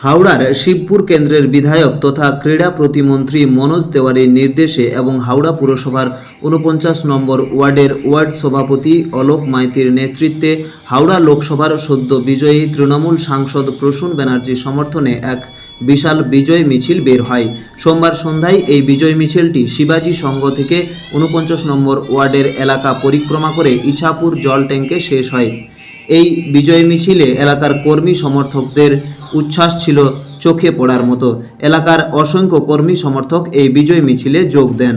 হাওড়ার শিবপুর কেন্দ্রের বিধায়ক তথা ক্রীড়া প্রতিমন্ত্রী মনোজ তেওয়ারির নির্দেশে এবং হাওড়া পুরসভার উনপঞ্চাশ নম্বর ওয়ার্ডের ওয়ার্ড সভাপতি অলোক মাইতির নেতৃত্বে হাওড়া লোকসভার সদ্য বিজয়ী তৃণমূল সাংসদ প্রসূন ব্যানার্জির সমর্থনে এক বিশাল বিজয় মিছিল বের হয়। সোমবার সন্ধ্যায় এই বিজয় মিছিলটি শিবাজি সংঘ থেকে উনপঞ্চাশ নম্বর ওয়ার্ডের এলাকা পরিক্রমা করে ইছাপুর জল ট্যাঙ্কে শেষ হয়। এই বিজয় মিছিলে এলাকার কর্মী সমর্থকদের উচ্ছ্বাস ছিল চোখে পড়ার মতো। এলাকার অসংখ্য কর্মী সমর্থক এই বিজয় মিছিলে যোগ দেন।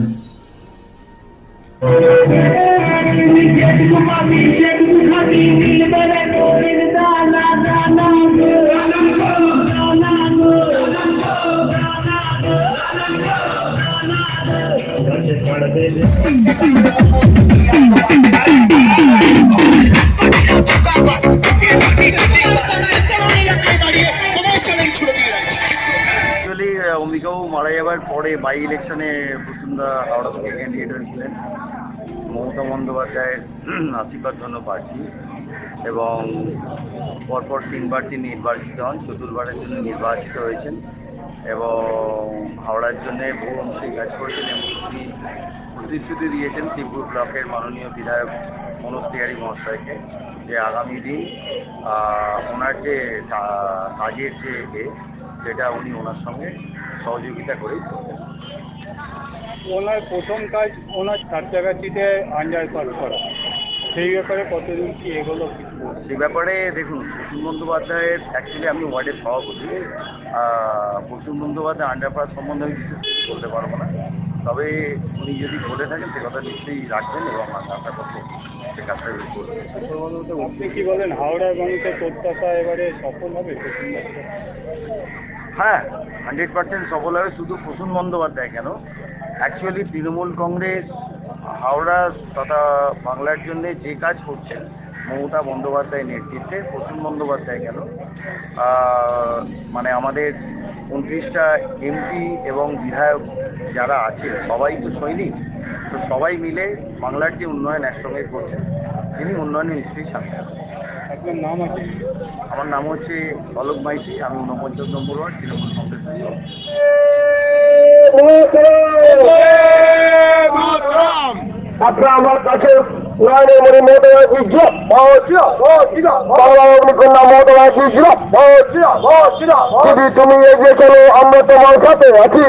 যাবার পরে বাই ইলেকশনে প্রসুন্দা হাওড়া থেকে ক্যান্ডিডেট হয়েছিলেন। মমতা বন্দ্যোপাধ্যায়ের আশীর্বাদ জন্য প্রার্থী এবং পরপর তিনবার তিনি নির্বাচিত হন, চতুর্বারের জন্য নির্বাচিত হয়েছেন এবং হাওড়ার জন্য বহু অংশে কাজ করেছেন এবং তিনি প্রতিশ্রুতি দিয়েছেন ত্রিপুর ব্লকের মাননীয় বিধায়ক মনোজ তিহারী মহাশয়কে। যে আগামী দিন আহ, ওনার যে কাজের যে এ সেটা উনি ওনার সঙ্গে সহযোগিতা করেই করবেন। ওনার প্রথম কাজ ওনার কাছাকাছিতে আন্ডার পাস করা। সেই ব্যাপারে কতদিন কি এগুলো সে ব্যাপারে দেখুন প্রসূন বন্দ্যোপাধ্যায়ের অ্যাকচুয়ালি আমি ওয়ার্ডের সভাপতি। প্রসূন বন্দ্যোপাধ্যায় আন্ডারপাস সম্বন্ধে আমি কিছু বলতে পারব না। তবে উনি যদি বলে থাকেন সে কথা নিশ্চয়ই রাখবেন এবং আশা করব সে কাজটা করবেন আপনি কি বলেন হাওড়ার মানুষের প্রত্যাশা এবারে সফল হবে হ্যাঁ হান্ড্রেড পার্সেন্ট সফল হবে। শুধু প্রসূন বন্দ্যোপাধ্যায় কেন? অ্যাকচুয়ালি তৃণমূল কংগ্রেস হাওড়া তথা বাংলার জন্য যে কাজ করছেন মমতা বন্দ্যোপাধ্যায় নেতৃত্বে প্রসূন বন্দ্যোপাধ্যায় কেন? মানে আমাদের উনত্রিশটা এমপি এবং বিধায়ক যারা আছে সবাই সৈনিক। তো সবাই মিলে বাংলার যে উন্নয়ন একসঙ্গে করছে তিনি উন্নয়নে নিশ্চয়ই সামনে আপনার নাম আছে? আমার নাম হচ্ছে অলোক মাইতি আমি ঊনপঞ্চাশ নম্বর ওয়ার্ড তৃণমূল সভাপতি। আপনারা আমার কাছে নয়নের মনে মমতা ব্যানার্জি জিরো বাংলা অগ্নি কন্যা মমতা ব্যানার্জি জিরো দিদি তুমি এগিয়ে চলো আমরা তোমার সাথে আছি